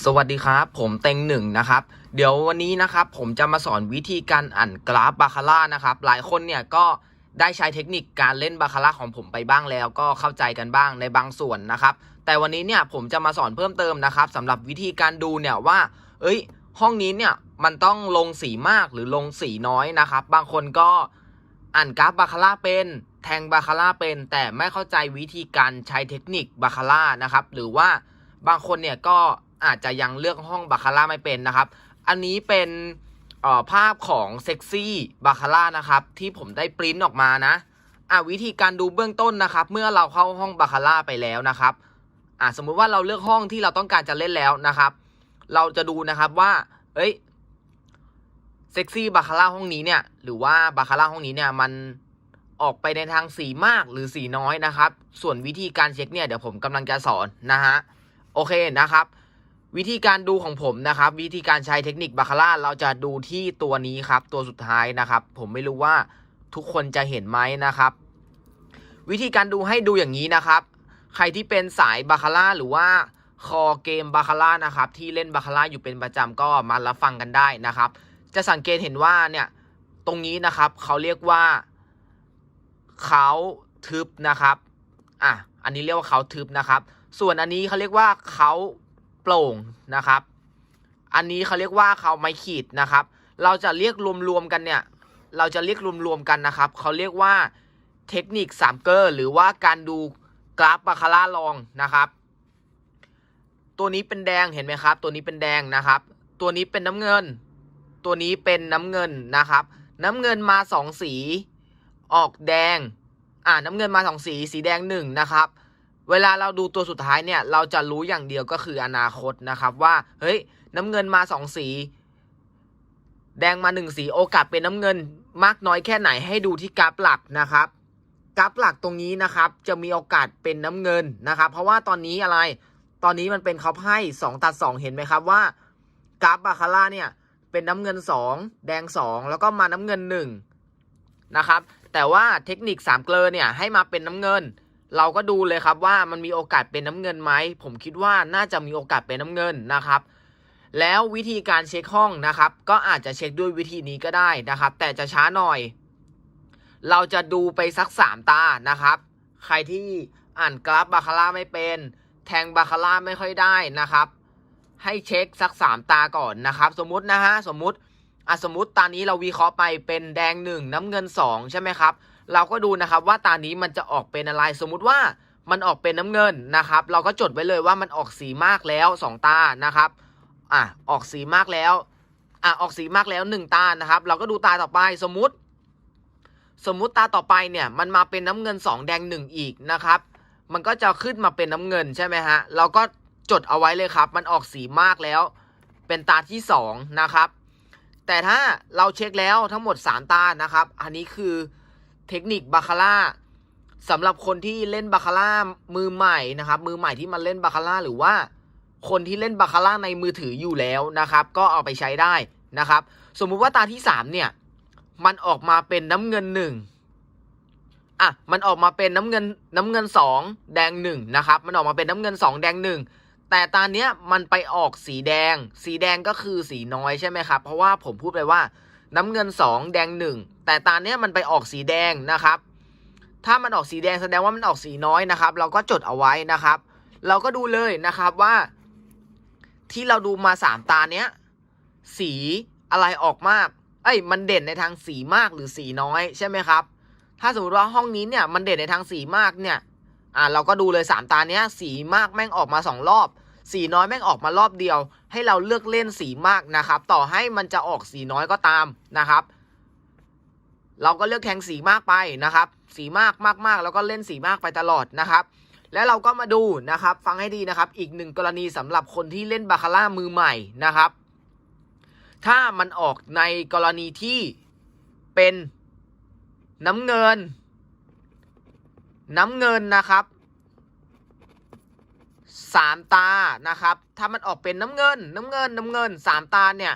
สวัสดีครับ ผมเต็งหนึ่งนะครับ เดี๋ยววันนี้นะครับ ผมจะมาสอนวิธีการอ่านกราฟบาคาร่านะครับ หลายคนเนี่ยก็ได้ใช้เทคนิคการเล่นบาคาร่าของผมไปบ้างแล้วก็เข้าใจกันบ้างในบางส่วนนะครับ แต่วันนี้เนี่ยผมจะมาสอนเพิ่มเติมนะครับสำหรับวิธีการดูเนี่ยว่า เอ้ย ห้องนี้เนี่ยมันต้องลงสีมากหรือลงสีน้อยนะครับ บางคนก็อ่านกราฟบาคาร่าเป็นแทงบาคาร่าเป็นแต่ไม่เข้าใจวิธีการใช้เทคนิคบาคาร่านะครับ หรือว่าบางคนเนี่ยก็ อาจจะยังเลือกห้องบาคาร่าไม่เป็นนะครับ อันนี้เป็นภาพของเซ็กซี่บาคาร่านะครับที่ผมได้ปริ้นออกมานะอะวิธีการดูเบื้องต้นนะครับ เมื่อเราเข้าห้องบาคาร่าไปแล้วนะครับอะสมมุติว่าเราเลือกห้องที่เราต้องการจะเล่นแล้วนะครับ เราจะดูนะครับว่าเอ้ยเซ็กซี่บาคาร่าห้องนี้เนี่ยหรือว่าบาคาร่าห้องนี้เนี่ยมันออกไปในทางสีมากหรือสีน้อยนะครับ ส่วนวิธีการเช็คเนี่ยเดี๋ยวผมกำลังจะสอนนะฮะโอเคนะครับ วิธีการดูของผมนะครับ วิธีการใช้เทคนิคบาคาร่าเราจะดูที่ตัวนี้ครับ ตัวสุดท้ายนะครับ ผมไม่รู้ว่าทุกคนจะเห็นไหมนะครับ วิธีการดูให้ดูอย่างนี้นะครับ ใครที่เป็นสายบาคาร่าหรือว่าคอเกมบาคาร่านะครับ ที่เล่นบาคาร่าอยู่เป็นประจำก็มารับฟังกันได้นะครับ จะสังเกตเห็นว่าเนี่ยตรงนี้นะครับเขาเรียกว่าเขาทึบนะครับอะอันนี้เรียกว่าเขาทึบนะครับ ส่วนอันนี้เขาเรียกว่าเขา โปร่งนะครับ อันนี้เขาเรียกว่าเขาไม้ขีดนะครับ เราจะเรียกรวมๆกันเนี่ย เราจะเรียกรวมๆกันนะครับ เขาเรียกว่าเทคนิคสามเกอร์หรือว่าการดูกราฟบาคาร่าลองนะครับ ตัวนี้เป็นแดงเห็นไหมครับ ตัวนี้เป็นแดงนะครับ ตัวนี้เป็นน้ำเงิน ตัวนี้เป็นน้ำเงินนะครับ น้ำเงินมาสองสี ออกแดง อ่าน้ำเงินมาสองสี สีแดงหนึ่งนะครับ เวลาเราดูตัวสุดท้ายเนี่ย เราจะรู้อย่างเดียวก็คืออนาคตนะครับว่า เฮ้ย น้ำเงินมาสองสี แดงมาหนึ่งสีโอกาสเป็นน้ำเงินมากน้อยแค่ไหนให้ดูที่กราฟหลักนะครับ กราฟหลักตรงนี้นะครับ จะมีโอกาสเป็นน้ำเงินนะครับ เพราะว่าตอนนี้อะไร ตอนนี้มันเป็นเขาให้สองตัดสองเห็นไหมครับว่ากราฟบาคาร่าเนี่ย เป็นน้ำเงินสองแดงสองแล้วก็มาน้ำเงินหนึ่งนะครับ แต่ว่าเทคนิคสามเกลอเนี่ยให้มาเป็นน้ำเงิน เราก็ดูเลยครับว่ามันมีโอกาสเป็นน้ำเงินไหม ผมคิดว่าน่าจะมีโอกาสเป็นน้ำเงินนะครับ แล้ววิธีการเช็คห้องนะครับ ก็อาจจะเช็คด้วยวิธีนี้ก็ได้นะครับ แต่จะช้าหน่อย เราจะดูไปสักสามตานะครับ ใครที่อ่านกราฟบาคาร่าไม่เป็น แทงบาคาร่าไม่ค่อยได้นะครับ ให้เช็คสักสามตาก่อนนะครับ สมมุตินะฮะสมมุติอะสมมุติตานี้เราวิเคราะห์ไปเป็นแดงหนึ่งน้ำเงินสองใช่ไหมครับ เราก็ดูนะครับว่าตานี้มันจะออกเป็นอะไรสมมุติว่ามันออกเป็นน้ำเงินนะครับ เราก็จดไว้เลยว่ามันออกสีมากแล้วสองตานะครับอะออกสีมากแล้วอะออกสีมากแล้วหนึ่งตานะครับ เราก็ดูตาต่อไปสมมุติ สมมุติตาต่อไปเนี่ยมันมาเป็นน้ำเงินสองแดงหนึ่งอีกนะครับ มันก็จะขึ้นมาเป็นน้ำเงินใช่ไหมฮะเราก็จดเอาไว้เลยครับ มันออกสีมากแล้ว เป็นตาที่สองนะครับ แต่ถ้าเราเช็คแล้วทั้งหมด 3 ตานะครับ อันนี้คือ เทคนิคบาคาร่าสำหรับคนที่เล่นบาคาร่ามือใหม่นะครับ มือใหม่ที่มาเล่นบาคาร่าหรือว่าคนที่เล่นบาคาร่าในมือถืออยู่แล้วนะครับ ก็เอาไปใช้ได้นะครับ สมมุติว่าตาที่ 3 เนี่ย มันออกมาเป็นน้ำเงินหนึ่งอะ มันออกมาเป็นน้ำเงินน้ำเงินสองแดงหนึ่งนะครับ มันออกมาเป็นน้ำเงินสองแดงหนึ่งแต่ตาเนี้ยมันไปออกสีแดง สีแดงก็คือสีน้อยใช่ไหมครับ เพราะว่าผมพูดไปว่า น้ำเงินสองแดงหนึ่งแต่ตาเนี้ยมันไปออกสีแดงนะครับ ถ้ามันออกสีแดงแสดงว่ามันออกสีน้อยนะครับ เราก็จดเอาไว้นะครับ เราก็ดูเลยนะครับว่า ที่เราดูมาสามตาเนี้ยสีอะไรออกมาก เอ้ย มันเด่นในทางสีมากหรือสีน้อยใช่ไหมครับ ถ้าสมมติว่าห้องนี้เนี่ยมันเด่นในทางสีมากเนี่ย อ่าเราก็ดูเลยสามตาเนี้ยสีมากแม่งออกมาสองรอบ สีน้อยแม่งออกมารอบเดียว ให้เราเลือกเล่นสีมากนะครับ ต่อให้มันจะออกสีน้อยก็ตามนะครับ เราก็เลือกแทงสีมากไปนะครับ สีมากมากมากแล้วก็เล่นสีมากไปตลอดนะครับ แล้วเราก็มาดูนะครับ ฟังให้ดีนะครับ อีกหนึ่งกรณีสำหรับคนที่เล่นบาคาร่ามือใหม่นะครับ ถ้ามันออกในกรณีที่เป็นน้ำเงิน น้ำเงินนะครับ สามตานะครับ ถ้ามันออกเป็นน้ำเงิน น้ำเงิน น้ำเงินสามตาเนี่ย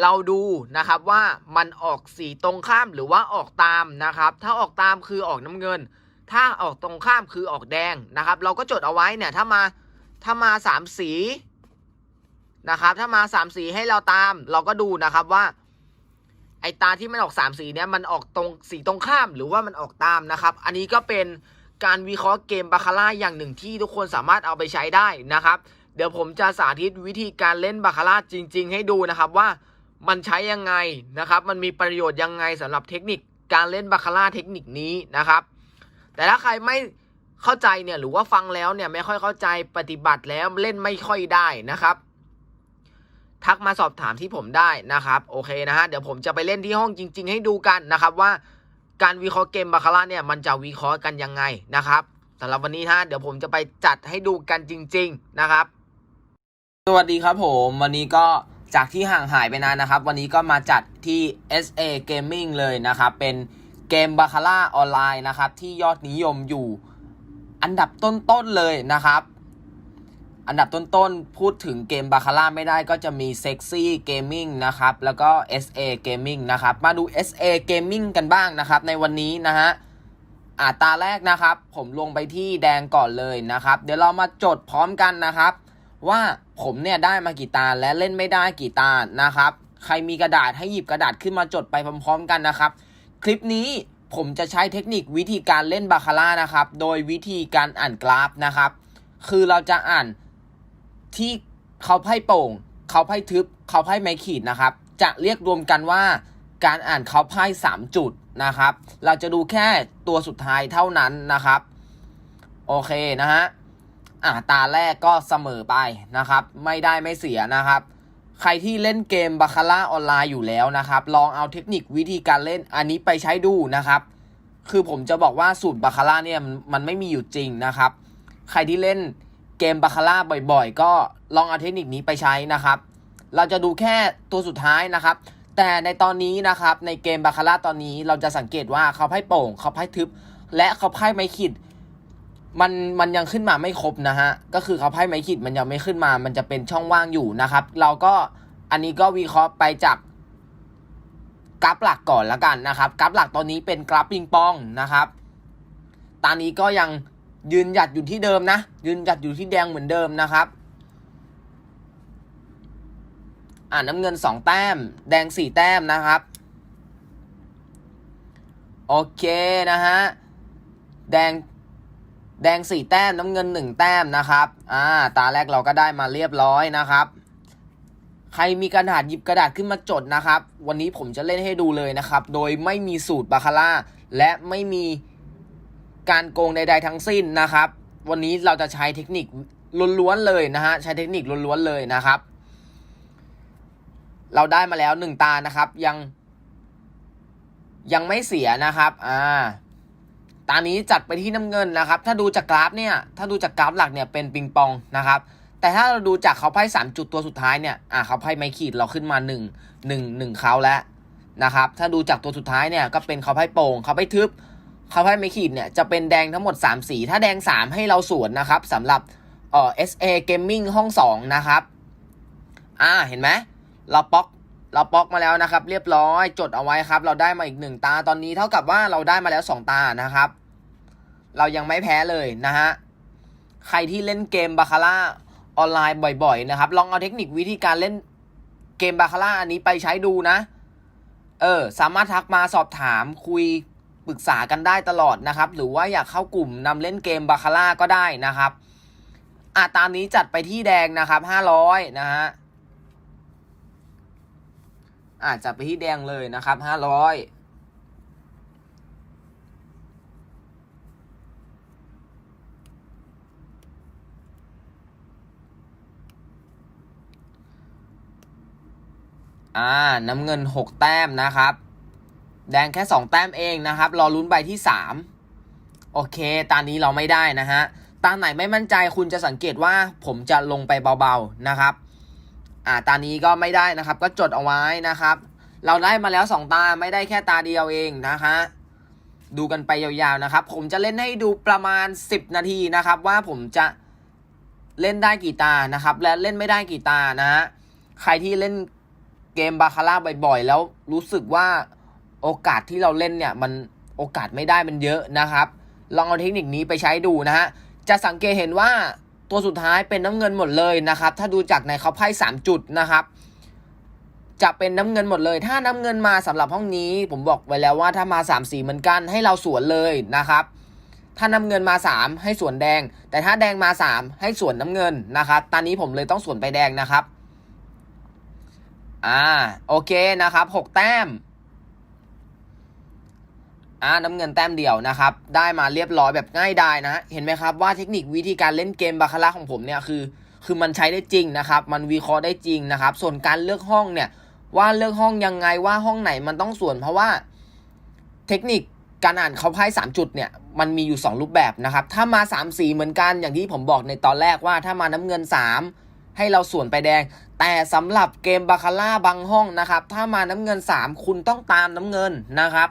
เราดูนะครับว่ามันออกสีตรงข้ามหรือว่าออกตามนะครับ ถ้าออกตามคือออกน้ำเงิน ถ้าออกตรงข้ามคือออกแดงนะครับ เราก็จดเอาไว้เนี่ยถ้ามาถ้ามาสามสีนะครับ ถ้ามาสามสีให้เราตาม เราก็ดูนะครับว่า ไอตาที่มันออกสามสีเนี้ยมันออกตรงสีตรงข้ามหรือว่ามันออกตามนะครับ อันนี้ก็เป็น การวิเคราะห์เกมบาคาร่าอย่างหนึ่งที่ทุกคนสามารถเอาไปใช้ได้นะครับ เดี๋ยวผมจะสาธิตวิธีการเล่นบาคาร่าจริง ๆ ให้ดูนะครับว่ามันใช้ยังไงนะครับ มันมีประโยชน์ยังไงสำหรับเทคนิคการเล่นบาคาร่าเทคนิคนี้นะครับ แต่ถ้าใครไม่เข้าใจเนี่ยหรือว่าฟังแล้วเนี่ยไม่ค่อยเข้าใจปฏิบัติแล้วเล่นไม่ค่อยได้นะครับ ทักมาสอบถามที่ผมได้นะครับ โอเคนะฮะเดี๋ยวผมจะไปเล่นที่ห้องจริง ๆ ให้ดูกันนะครับว่า การวิเคราะห์เกมบาคาร่าเนี่ยมันจะวิเคราะห์กันยังไงนะครับสำหรับวันนี้ฮะเดี๋ยวผมจะไปจัดให้ดูกันจริง ๆนะครับ สวัสดีครับผมวันนี้ก็จากที่ห่างหายไปนานนะครับ วันนี้ก็มาจัดที่ SA Gaming เลยนะครับ เป็นเกมบาคาร่าออนไลน์นะครับ ที่ยอดนิยมอยู่อันดับต้นๆเลยนะครับ อันดับต้นๆ พูดถึงเกมบาคาร่าไม่ได้ก็จะมี Sexy Gaming นะครับ แล้วก็ SA Gaming นะครับ มาดู SA Gaming กันบ้างนะครับในวันนี้นะฮะอ่าตาแรกนะครับ ผมลงไปที่แดงก่อนเลยนะครับ เดี๋ยวเรามาจดพร้อมกันนะครับ ว่าผมเนี่ยได้มากี่ตาและเล่นไม่ได้กี่ตานะครับ ใครมีกระดาษให้หยิบกระดาษขึ้นมาจดไปพร้อม ๆ กันนะครับ คลิปนี้ผมจะใช้เทคนิควิธีการเล่นบาคาร่านะครับ โดยวิธีการอ่านกราฟนะครับ คือเราจะอ่าน ที่เขาไพ่โป่ง เขาไพ่ทึบ เขาไพ่ไม้ขีดนะครับ จะเรียกรวมกันว่าการอ่านเขาไพ่สามจุดนะครับ เราจะดูแค่ตัวสุดท้ายเท่านั้นนะครับ โอเคนะฮะอ่าตาแรกก็เสมอไปนะครับ ไม่ได้ไม่เสียนะครับ ใครที่เล่นเกมบาคาร่าออนไลน์อยู่แล้วนะครับ ลองเอาเทคนิควิธีการเล่นอันนี้ไปใช้ดูนะครับ คือผมจะบอกว่าสูตรบาคาร่าเนี่ยมันไม่มีอยู่จริงนะครับ ใครที่เล่น เกมบาคาร่าบ่อยๆ ก็ลองเอาเทคนิคนี้ไปใช้นะครับ เราจะดูแค่ตัวสุดท้ายนะครับ แต่ในตอนนี้นะครับในเกมบาคาร่าตอนนี้เราจะสังเกตว่าเขาไพ่โป่งเขาไพ่ทึบ และเขาไพ่ไม้ขีดมันมันยังขึ้นมาไม่ครบนะฮะก็คือเขาไพ่ไม้ขีดมันยังไม่ขึ้นมา มันจะเป็นช่องว่างอยู่นะครับ เราก็อันนี้ก็วิเคราะห์ไปจากกราฟหลักก่อนละกันนะครับ กราฟหลักตอนนี้เป็นกราฟปิงปองนะครับ ตอนนี้ก็ยัง ยืนหยัดอยู่ที่เดิมนะ ยืนหยัดอยู่ที่แดงเหมือนเดิมนะครับ อ่าน้ำเงินสองแต้ม แดงสี่แต้มนะครับ โอเคนะฮะ แดงแดงสี่แต้มน้ำเงินหนึ่งแต้มนะครับ อ่า ตาแรกเราก็ได้มาเรียบร้อยนะครับ ใครมีกระดาษหยิบกระดาษขึ้นมาจดนะครับ วันนี้ผมจะเล่นให้ดูเลยนะครับ โดยไม่มีสูตรบาคาร่าและไม่มี การโกงใด ๆ ทั้งสิ้นนะครับ วันนี้เราจะใช้เทคนิคล้วนๆเลยนะฮะ ใช้เทคนิคล้วนๆเลยนะครับ เราได้มาแล้วหนึ่งตานะครับ ยัง ยังไม่เสียนะครับอ่าตานี้จัดไปที่น้ำเงินนะครับ ถ้าดูจากกราฟเนี่ย ถ้าดูจากกราฟหลักเนี่ยเป็นปิงปองนะครับ แต่ถ้าเราดูจากเขาไพ่สามจุดตัวสุดท้ายเนี่ย อ่าเขาไพ่ไม้ขีดเราขึ้นมาหนึ่งหนึ่งหนึ่งเขาแล้วนะครับ ถ้าดูจากตัวสุดท้ายเนี่ยก็เป็นเขาไพ่โป่งเขาไพ่ทึบ เขาไพ่ไม้ขีดเนี่ยจะเป็นแดงทั้งหมด 3 สี ถ้าแดง 3 ให้เราสวนนะครับสำหรับเอ่อ SA Gaming ห้อง 2 นะครับ อ่าเห็นไหมเราป๊อกเราป๊อกมาแล้วนะครับ เรียบร้อยจดเอาไว้ครับ เราได้มาอีกหนึ่งตาตอนนี้เท่ากับว่าเราได้มาแล้ว 2 ตานะครับ เรายังไม่แพ้เลยนะฮะใครที่เล่นเกมบาคาร่าออนไลน์บ่อย ๆ นะครับ ลองเอาเทคนิควิธีการเล่นเกมบาคาร่าอันนี้ไปใช้ดูนะ เออ สามารถทักมาสอบถามคุย ปรึกษากันได้ตลอดนะครับ หรือว่าอยากเข้ากลุ่มนำเล่นเกมบาคาร่าก็ได้นะครับอ่าตามนี้จัดไปที่แดงนะครับห้าร้อยนะฮะอาจัดไปที่แดงเลยนะครับห้าร้อยอ่า น้ำเงินหกแต้มนะครับ แดงแค่ 2 แต้มเองนะครับ รอลุ้นใบที่ 3 โอเค ตานี้เราไม่ได้นะฮะ ตาไหนไม่มั่นใจคุณจะสังเกตว่าผมจะลงไปเบาๆนะครับ อ่า ตานี้ก็ไม่ได้นะครับ ก็จดเอาไว้นะครับ เราได้มาแล้ว 2 ตา ไม่ได้แค่ตาเดียวเองนะคะดูกันไปยาวๆนะครับ ผมจะเล่นให้ดูประมาณ 10 นาทีนะครับ ว่าผมจะเล่นได้กี่ตานะครับ และเล่นไม่ได้กี่ตานะฮะ ใครที่เล่นเกมบาคาร่าบ่อยๆ แล้วรู้สึกว่า โอกาสที่เราเล่นเนี่ยมันโอกาสไม่ได้มันเยอะนะครับ ลองเอาเทคนิคนี้ไปใช้ดูนะฮะจะสังเกตเห็นว่าตัวสุดท้ายเป็นน้ำเงินหมดเลยนะครับ ถ้าดูจากในเขาไพ่สามจุดนะครับ จะเป็นน้ำเงินหมดเลย ถ้าน้ำเงินมาสำหรับห้องนี้ ผมบอกไว้แล้วว่าถ้ามา3ามสีเหมือนกันให้เราสวนเลยนะครับ ถ้าน้ำเงินมา 3 ให้สวนแดง แต่ถ้าแดงมา 3 ให้สวนน้ำเงินนะครับ ตอนนี้ผมเลยต้องสวนไปแดงนะครับ อ่า โอเคนะครับ 6 แต้ม อ่าน้ำเงินแต้มเดียวนะครับ ได้มาเรียบร้อยแบบง่ายดายนะเห็นไหมครับว่าเทคนิควิธีการเล่นเกมบาคาร่าของผมเนี่ยคือ คือมันใช้ได้จริงนะครับ มันวิเคราะห์ได้จริงนะครับ ส่วนการเลือกห้องเนี่ย ว่าเลือกห้องยังไงว่าห้องไหนมันต้องส่วน เพราะว่าเทคนิคการอ่านเขาไพ่สามจุดเนี่ยมันมีอยู่ 2 รูปแบบนะครับ ถ้ามา3ามสีเหมือนกันอย่างที่ผมบอกในตอนแรกว่าถ้ามาน้ำเงิน 3 ให้เราส่วนไปแดง แต่สำหรับเกมบาคาร่าบางห้องนะครับ ถ้ามาน้ำเงิน 3 คุณต้องตามน้ำเงินนะครับ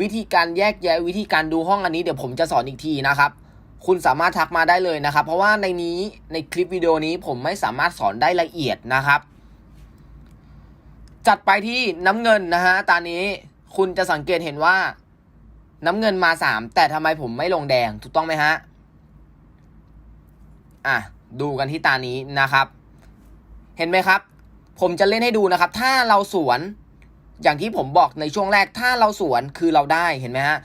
วิธีการแยกแยะวิธีการดูห้องอันนี้เดี๋ยวผมจะสอนอีกทีนะครับ คุณสามารถทักมาได้เลยนะครับ เพราะว่าในนี้ในคลิปวิดีโอนี้ผมไม่สามารถสอนได้ละเอียดนะครับ จัดไปที่น้ำเงินนะฮะตอนนี้คุณจะสังเกตเห็นว่า น้ำเงินมาสามแต่ทำไมผมไม่ลงแดงถูกต้องไหมฮะอะดูกันที่ตานี้นะครับ เห็นไหมครับ ผมจะเล่นให้ดูนะครับ ถ้าเราสวน อย่างที่ผมบอกในช่วงแรกถ้าเราสวนคือเราได้เห็นไหมฮะ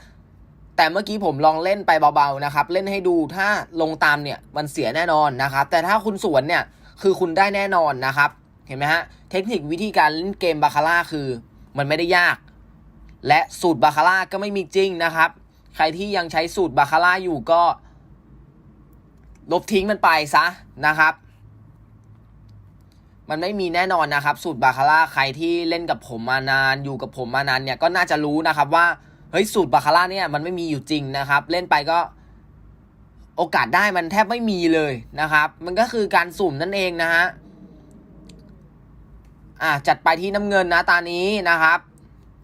แต่เมื่อกี้ผมลองเล่นไปเบาๆนะครับเล่นให้ดูถ้าลงตามเนี่ยมันเสียแน่นอนนะครับ แต่ถ้าคุณสวนเนี่ยคือคุณได้แน่นอนนะครับ เห็นไหมฮะเทคนิควิธีการเล่นเกมบาคาร่าคือมันไม่ได้ยาก และสูตรบาคาร่าก็ไม่มีจริงนะครับ ใครที่ยังใช้สูตรบาคาร่าอยู่ก็ ลบทิ้งมันไปซะนะครับ มันไม่มีแน่นอนนะครับ สูตรบาคาร่าใครที่เล่นกับผมมานาน อยู่กับผมมานานเนี่ยก็น่าจะรู้นะครับว่าเฮ้ยสูตรบาคาร่าเนี่ยมันไม่มีอยู่จริงนะครับ เล่นไปก็โอกาสได้มันแทบไม่มีเลยนะครับ มันก็คือการสุ่มนั่นเองนะฮะอะจัดไปที่น้ำเงินนะตานี้นะครับ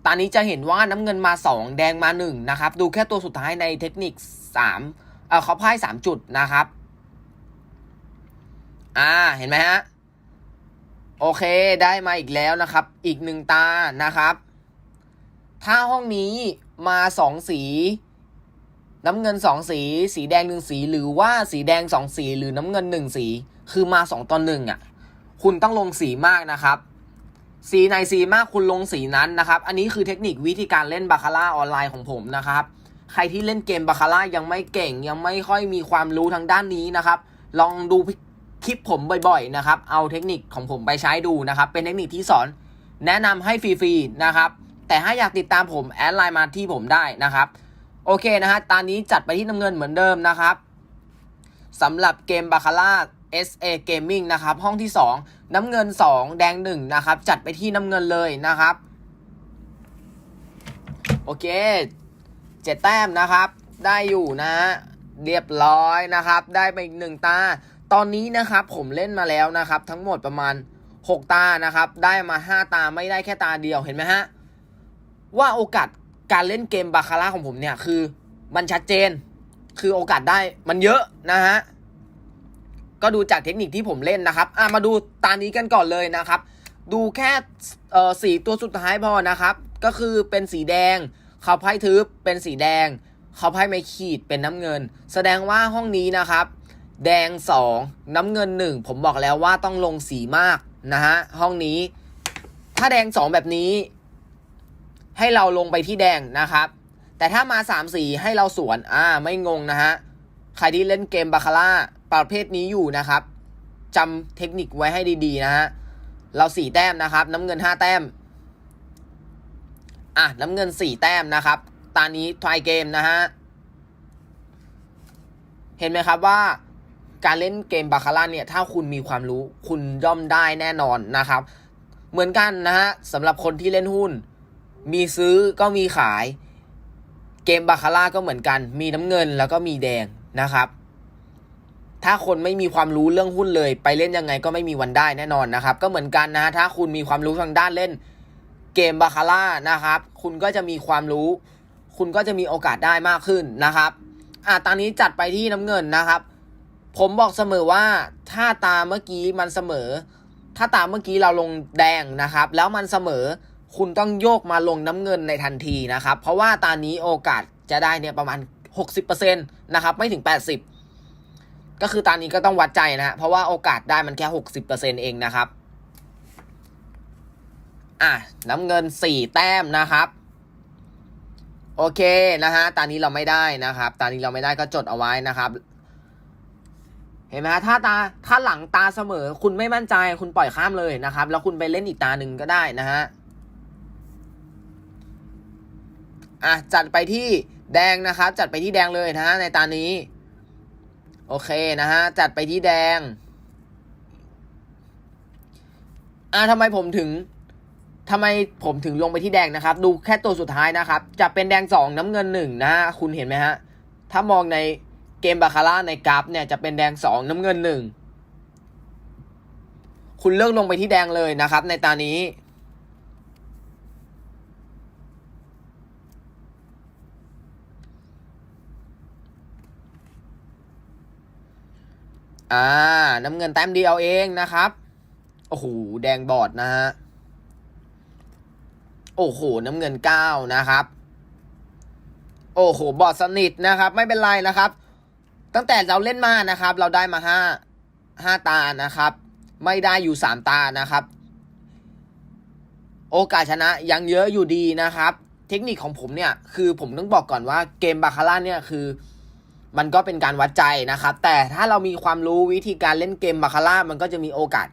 ตอนนี้จะเห็นว่าน้ำเงินมา 2 แดงมา1นะครับ ดูแค่ตัวสุดท้ายในเทคนิค3เออเขาไพ่3จุดนะครับ อ่าเห็นไหมฮะ โอเคได้มาอีกแล้วนะครับ อีกหนึ่งตานะครับ ถ้าห้องนี้มาสองสี น้ำเงินสองสี สีแดงหนึ่งสี หรือว่าสีแดงสองสี หรือน้ำเงินหนึ่งสี คือมาสองต่อหนึ่งอะ คุณต้องลงสีมากนะครับ สีไหนสีมากคุณลงสีนั้นนะครับ อันนี้คือเทคนิควิธีการเล่นบาคาร่าออนไลน์ของผมนะครับ ใครที่เล่นเกมบาคาร่ายังไม่เก่ง ยังไม่ค่อยมีความรู้ทางด้านนี้นะครับ ลองดู คลิปผมบ่อยๆนะครับ เอาเทคนิคของผมไปใช้ดูนะครับ เป็นเทคนิคที่สอนแนะนำให้ฟรีๆนะครับ แต่ถ้าอยากติดตามผมแอดไลน์มาที่ผมได้นะครับ โอเคนะฮะ ตอนนี้จัดไปที่น้ำเงินเหมือนเดิมนะครับสำหรับเกมบาคาร่า SA Gaming นะครับ ห้องที่ 2 น้ำเงิน 2 แดง 1 นะครับ จัดไปที่น้ำเงินเลยนะครับ โอเคเจ็ดแต้มนะครับ ได้อยู่นะฮะเรียบร้อยนะครับ ได้ไปอีกหนึ่งตา ตอนนี้นะครับผมเล่นมาแล้วนะครับ ทั้งหมดประมาณ 6 ตานะครับ ได้มา 5 ตาไม่ได้แค่ตาเดียวเห็นไหมฮะ ว่าโอกาสการเล่นเกมบาคาร่าของผมเนี่ยคือมันชัดเจน คือโอกาสได้มันเยอะนะฮะ ก็ดูจากเทคนิคที่ผมเล่นนะครับอะมาดูตานี้กันก่อนเลยนะครับ ดูแค่เอ่อสีตัวสุดท้ายพอนะครับ ก็คือเป็นสีแดงเขาไพ่ทึบเป็นสีแดงเขาไพ่ไม่ขีดเป็นน้ำเงิน แสดงว่าห้องนี้นะครับ แดง 2 น้ำเงิน 1 ผมบอกแล้วว่าต้องลงสีมากนะฮะห้องนี้ ถ้าแดง 2 แบบนี้ ให้เราลงไปที่แดงนะครับ แต่ถ้ามา 3 สีให้เราสวนอ่าไม่งงนะฮะใครที่เล่นเกมบาคาร่าประเภทนี้อยู่นะครับจำเทคนิคไว้ให้ดีๆนะฮะเราสี่แต้มนะครับ น้ำเงินห้าแต้มอะน้ำเงินสี่แต้มนะครับตอนนี้ทายเกมนะฮะเห็นไหมครับว่า การเล่นเกมบาคาร่าเนี่ยถ้าคุณมีความรู้คุณย่อมได้แน่นอนนะครับ เหมือนกันนะฮะสำหรับคนที่เล่นหุ้น มีซื้อก็มีขาย เกมบาคาร่าก็เหมือนกัน มีน้ำเงินแล้วก็มีแดงนะครับ ถ้าคนไม่มีความรู้เรื่องหุ้นเลย ไปเล่นยังไงก็ไม่มีวันได้แน่นอนนะครับ ก็เหมือนกันนะฮะถ้าคุณมีความรู้ทางด้านเล่นเกมบาคาร่านะครับ คุณก็จะมีความรู้ คุณก็จะมีโอกาสได้มากขึ้นนะครับอะตอนนี้จัดไปที่น้ำเงินนะครับ ผมบอกเสมอว่าถ้าตามเมื่อกี้มันเสมอ ถ้าตามเมื่อกี้เราลงแดงนะครับ แล้วมันเสมอคุณต้องโยกมาลงน้ำเงินในทันทีนะครับ เพราะว่าตอนนี้โอกาสจะได้เนี่ยประมาณ 60%นะครับไม่ถึง 80 ก็คือตอนนี้ก็ต้องวัดใจนะเพราะว่าโอกาสได้มันแค่หกสิบเปอร์เซ็นเองนะครับอะน้ำเงินสี่แต้มนะครับ โอเคนะฮะตอนนี้เราไม่ได้นะครับตอนนี้เราไม่ได้ก็จดเอาไว้นะครับ เห็นไหมฮะถ้าตาถ้าหลังตาเสมอ คุณไม่มั่นใจคุณปล่อยข้ามเลยนะครับ แล้วคุณไปเล่นอีกตาหนึ่งก็ได้นะฮะอะจัดไปที่แดงนะครับ จัดไปที่แดงเลยนะฮะในตานี้ โอเคนะฮะจัดไปที่แดงอะทำไมผมถึงทำไมผมถึงลงไปที่แดงนะครับ ดูแค่ตัวสุดท้ายนะครับ จะเป็นแดงสองน้ำเงินหนึ่งนะฮะคุณเห็นไหมฮะถ้ามองใน เกมบาคาร่าในกราฟเนี่ยจะเป็นแดงสองน้ำเงินหนึ่งคุณเลือกลงไปที่แดงเลยนะครับ ในตานี้ อ่า น้ำเงินแต้มเดียวเองนะครับ โอ้โห แดงบอดนะฮะ โอ้โห น้ำเงินเก้านะครับ โอ้โห บอดสนิทนะครับ ไม่เป็นไรนะครับ ตั้งแต่เราเล่นมานะครับ เราได้มาห้าห้าตานะครับ ไม่ได้อยู่สามตานะครับ โอกาสชนะยังเยอะอยู่ดีนะครับ เทคนิคของผมเนี่ย คือผมต้องบอกก่อนว่าเกมบาคาร่าเนี่ยคือ มันก็เป็นการวัดใจนะครับ แต่ถ้าเรามีความรู้วิธีการเล่นเกมบาคาร่ามันก็จะมีโอกาส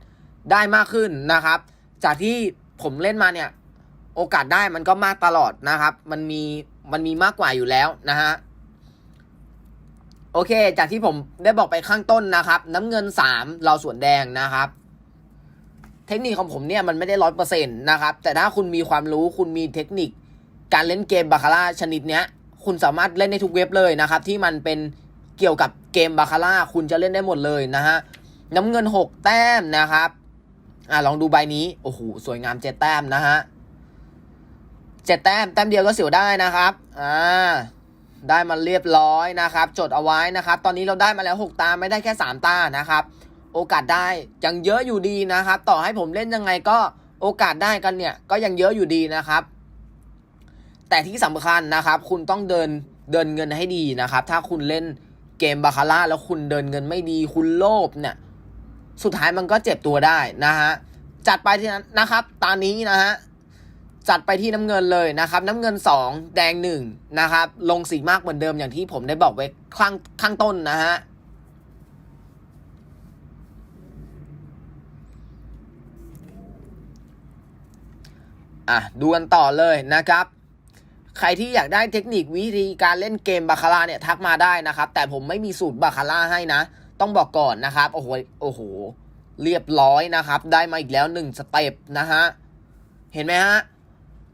ได้มากขึ้นนะครับ จากที่ผมเล่นมาเนี่ย โอกาสได้มันก็มากตลอดนะครับ มันมีมันมีมากกว่าอยู่แล้วนะฮะ โอเค จากที่ผมได้บอกไปข้างต้นนะครับ น้ำเงินสามเราส่วนแดงนะครับ เทคนิคของผมเนี่ยมันไม่ได้ร้อยเปอร์เซ็นต์นะครับ แต่ถ้าคุณมีความรู้คุณมีเทคนิค การเล่นเกมบาคาร่าชนิดเนี้ย คุณสามารถเล่นได้ทุกเว็บเลยนะครับ ที่มันเป็นเกี่ยวกับเกมบาคาร่าคุณจะเล่นได้หมดเลยนะฮะน้ำเงินหกแต้มนะครับอ่าลองดูใบนี้โอ้โหสวยงามเจ็ดแต้มนะฮะเจ็ดแต้มแต้มเดียวก็เสียวได้นะครับอ่า ได้มาเรียบร้อยนะครับ จดเอาไว้นะครับ ตอนนี้เราได้มาแล้วหกตาไม่ได้แค่สามตานะครับ โอกาสได้ยังเยอะอยู่ดีนะครับ ต่อให้ผมเล่นยังไงก็โอกาสได้กันเนี่ยก็ยังเยอะอยู่ดีนะครับ แต่ที่สำคัญนะครับ คุณต้องเดินเดินเงินให้ดีนะครับ ถ้าคุณเล่นเกมบาคาร่าแล้วคุณเดินเงินไม่ดี คุณโลภเนี่ย สุดท้ายมันก็เจ็บตัวได้นะฮะจัดไปที่นั้นนะครับ ตอนนี้นะฮะ จัดไปที่น้ำเงินเลยนะครับ น้ำเงินสองแดงหนึ่งนะครับลงสีมากเหมือนเดิมอย่างที่ผมได้บอกไว้ข้างข้างต้นนะฮะอะดูกันต่อเลยนะครับ ใครที่อยากได้เทคนิควิธีการเล่นเกมบาคาร่าเนี่ยทักมาได้นะครับ แต่ผมไม่มีสูตรบาคาร่าให้นะ ต้องบอกก่อนนะครับ โอ้โหโอ้โห เรียบร้อยนะครับ ได้มาอีกแล้วหนึ่งสเต็ปนะฮะ เห็นไหมฮะ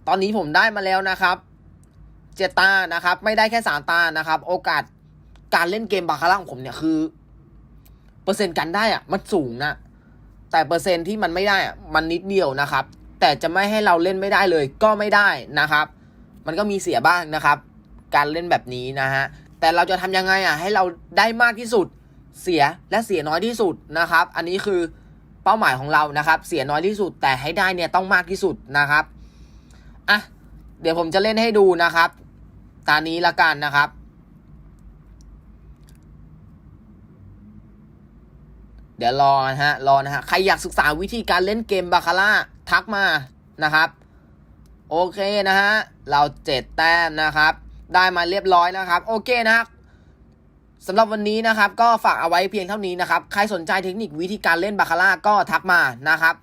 ตอนนี้ผมได้มาแล้วนะครับเจตานะครับ ไม่ได้แค่สามตานะครับ โอกาสการเล่นเกมบาคาร่าของผมเนี่ยคือ เปอร์เซ็นต์กันได้อะมันสูงนะแต่เปอร์เซ็นต์ที่มันไม่ได้อะมันนิดเดียวนะครับ แต่จะไม่ให้เราเล่นไม่ได้เลย ก็ไม่ได้นะครับ มันก็มีเสียบ้างนะครับ การเล่นแบบนี้นะฮะแต่เราจะทำยังไงอะให้เราได้มากที่สุดเสียและเสียน้อยที่สุดนะครับ อันนี้คือเป้าหมายของเรานะครับ เสียน้อยที่สุดแต่ให้ได้เนี่ยต้องมากที่สุดนะครับ อะเดี๋ยวผมจะเล่นให้ดูนะครับ ตานี้ละกันนะครับ เดี๋ยวรอนะฮะรอนะฮะใครอยากศึกษาวิธีการเล่นเกมบาคาร่าทักมานะครับ โอเคนะฮะเราเจ็ดแต้มนะครับ ได้มาเรียบร้อยนะครับ โอเคนะครับสำหรับวันนี้นะครับ ก็ฝากเอาไว้เพียงเท่านี้นะครับ ใครสนใจเทคนิควิธีการเล่นบาคาร่าก็ทักมานะครับ